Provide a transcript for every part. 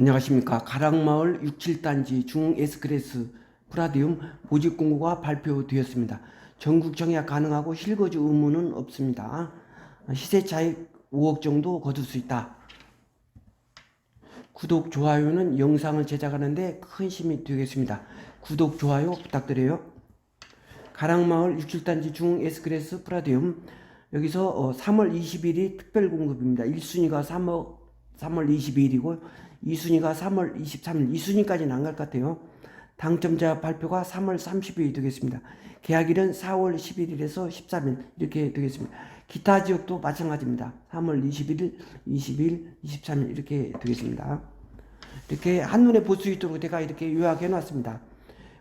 안녕하십니까. 가락마을 67단지 중 S클래스 프라디움 모집 공고가 발표되었습니다. 전국 정약 가능하고 실거주 의무는 없습니다. 시세 차익 5억 정도 거둘 수 있다. 구독, 좋아요는 영상을 제작하는데 큰 힘이 되겠습니다. 구독, 좋아요 부탁드려요. 가락마을 67단지 중 S클래스 프라디움 여기서 어, 3월 20일이 특별 공급입니다. 1순위가 3월 3월 22일이고 2순위가 3월 23일 2순위까지는 안 갈 것 같아요. 당첨자 발표가 3월 30일이 되겠습니다. 계약일은 4월 11일에서 13일 이렇게 되겠습니다. 기타 지역도 마찬가지입니다. 3월 21일, 20일, 23일 이렇게 되겠습니다. 이렇게 한눈에 볼 수 있도록 제가 이렇게 요약해 놨습니다.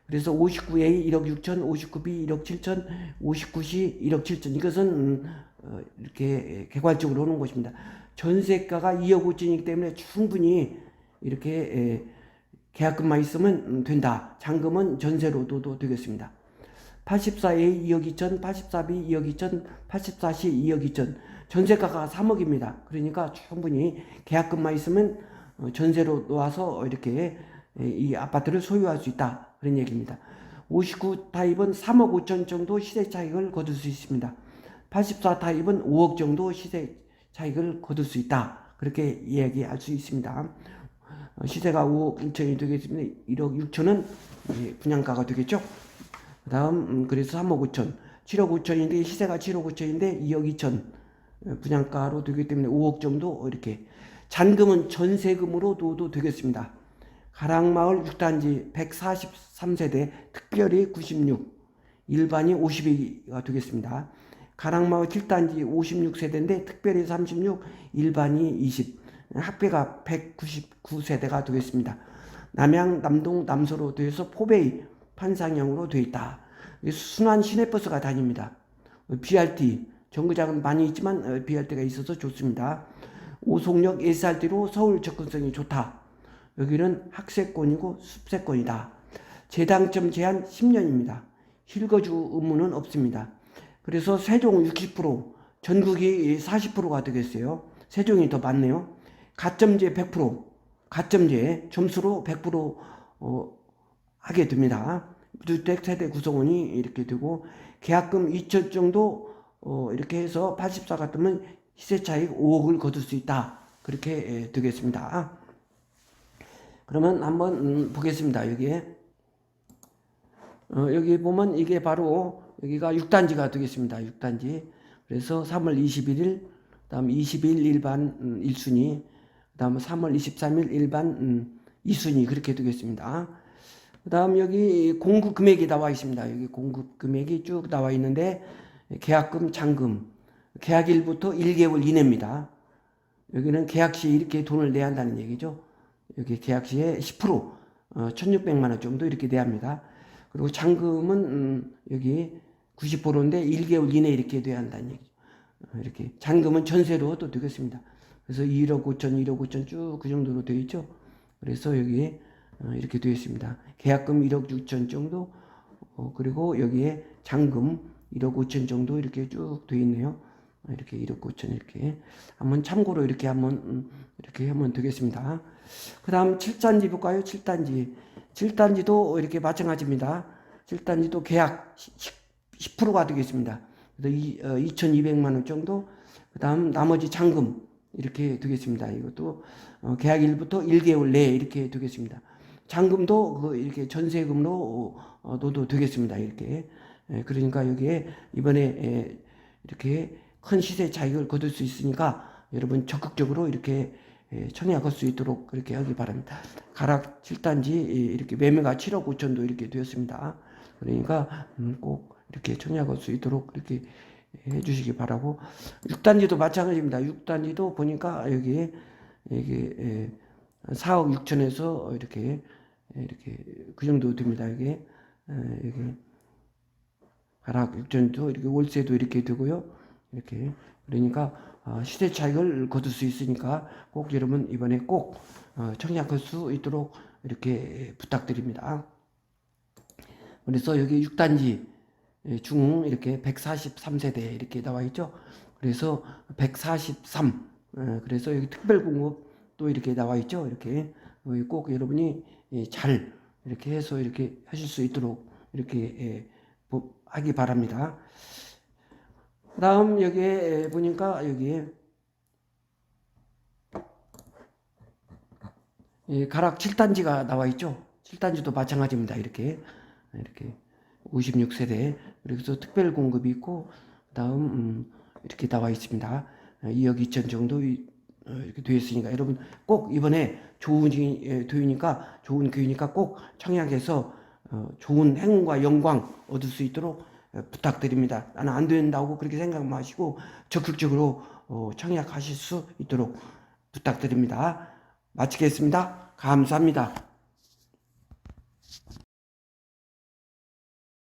그래서 59A 1억 6천, 59B 1억 7천, 59C 1억 7천 이것은 음, 어, 이렇게 개괄적으로 오는 것입니다. 전세가가 2억 5천이기 때문에 충분히 이렇게 에, 계약금만 있으면 음, 된다. 잔금은 전세로 둬도 되겠습니다. 84A 2억 2천, 84B 2억 2천, 84C 2억 2천. 전세가가 3억입니다. 그러니까 충분히 계약금만 있으면 어, 전세로 놓아서 이렇게 에, 이 아파트를 소유할 수 있다. 그런 얘기입니다. 59 타입은 3억 5천 정도 시세 차익을 거둘 수 있습니다. 84 타입은 5억 정도 시세 차익을 거둘 수 있다. 그렇게 이야기할 수 있습니다. 어, 시세가 5억 1천이 되겠습니다. 1억 6천은 분양가가 되겠죠. 그 다음, 음, 그래서 3억 5천. 7억 5천인데, 시세가 7억 5천인데, 2억 2천 어, 분양가로 되기 때문에 5억 정도 이렇게. 잔금은 전세금으로 둬도 되겠습니다. 가락마을 6단지 143세대, 특별히 96, 일반이 50이가 되겠습니다. 가락마을 7단지 56세대인데 특별히 36, 일반이 20, 학배가 199세대가 되겠습니다. 남양, 남동, 남서로 되어서 포베이 판상형으로 되어 있다. 순환 시내버스가 다닙니다. BRT, 정거장은 많이 있지만 어, BRT가 있어서 좋습니다. 오송역 SRT로 서울 접근성이 좋다. 여기는 학세권이고 숲세권이다. 재당점 제한 10년입니다. 실거주 의무는 없습니다. 그래서 세종 60%, 전국이 40%가 되겠어요. 세종이 더 많네요. 가점제 100%, 가점제 점수로 100% 어, 하게 됩니다. 주택 세대 구성원이 이렇게 되고 계약금 2천 정도 어, 이렇게 해서 84 같으면 시세 차익 5억을 거둘 수 있다. 그렇게 예, 되겠습니다. 그러면 한번 음, 보겠습니다. 여기에 어, 여기 보면 이게 바로 여기가 6단지가 되겠습니다. 6단지. 그래서 3월 21일, 다음 20일 일반 음, 1순위, 다음 3월 23일 일반 음, 2순위 그렇게 되겠습니다. 그 다음 여기 공급 금액이 나와 있습니다. 여기 공급 금액이 쭉 나와 있는데 계약금, 잔금, 계약일부터 1개월 이내입니다. 여기는 계약 시 이렇게 돈을 내야 한다는 얘기죠. 여기 계약 시에 10% 어, 1,600만 원 정도 이렇게 내야 합니다. 그리고 잔금은 음, 여기 90%인데 1개월 이내 이렇게 돼야 한다는 얘기죠. 어, 이렇게 잔금은 전세로 또 되겠습니다. 그래서 1억 5천, 1억 5천 쭉 그 정도로 되어 있죠. 그래서 여기 어, 이렇게 되어 있습니다. 계약금 1억 6천 정도 어, 그리고 여기에 잔금 1억 5천 정도 이렇게 쭉 되어 있네요. 어, 이렇게 1억 5천 이렇게 한번 참고로 이렇게 한번 음, 이렇게 하면 되겠습니다. 그 다음 7단지 볼까요? 7단지 7단지도 이렇게 마찬가지입니다. 7단지도 계약 10%가 되겠습니다. 그래서 2,200만 원 정도 그 다음 나머지 잔금 이렇게 되겠습니다. 이것도 어, 계약일부터 1개월 내에 이렇게 되겠습니다. 잔금도 그 이렇게 전세금으로 어, 넣어도 되겠습니다. 이렇게 예, 그러니까 여기에 이번에 예, 이렇게 큰 시세 차익을 거둘 수 있으니까 여러분 적극적으로 이렇게 예, 청약할 수 있도록 그렇게 하기 바랍니다. 가락 7단지 이렇게 매매가 7억 5천도 이렇게 되었습니다. 그러니까 음, 꼭 이렇게 청약할 수 있도록 이렇게 해주시기 바라고 6단지도 마찬가지입니다. 6단지도 보니까 여기에 여기 4억 6천에서 이렇게 이렇게 그 정도 됩니다. 이게 여기 가락 6천도 이렇게 월세도 이렇게 되고요. 이렇게 그러니까 어, 시대 차익을 거둘 수 있으니까 꼭 여러분 이번에 꼭 어, 청약할 수 있도록 이렇게 부탁드립니다. 그래서 여기 6단지 중 이렇게 143세대 이렇게 나와 있죠. 그래서 143 어, 그래서 여기 특별 공급 또 이렇게 나와 있죠. 이렇게 어, 꼭 여러분이 예, 잘 이렇게 해서 이렇게 하실 수 있도록 이렇게 예, 보- 하기 바랍니다. 다음 여기에 보니까 여기에 예, 가락 7단지가 나와 있죠. 7단지도 마찬가지입니다. 이렇게 이렇게 56세대 그래서 특별 공급이 있고 그다음 음, 이렇게 나와 있습니다. 2억 2천 정도 이- 어, 이렇게 되어 있으니까 여러분 꼭 이번에 좋은 이- 예, 좋은 교육이니까 꼭 청약해서 어, 좋은 행운과 영광 얻을 수 있도록 어, 부탁드립니다. 나는 안 된다고 그렇게 생각 마시고 적극적으로 어, 청약하실 수 있도록 부탁드립니다. 마치겠습니다. 감사합니다.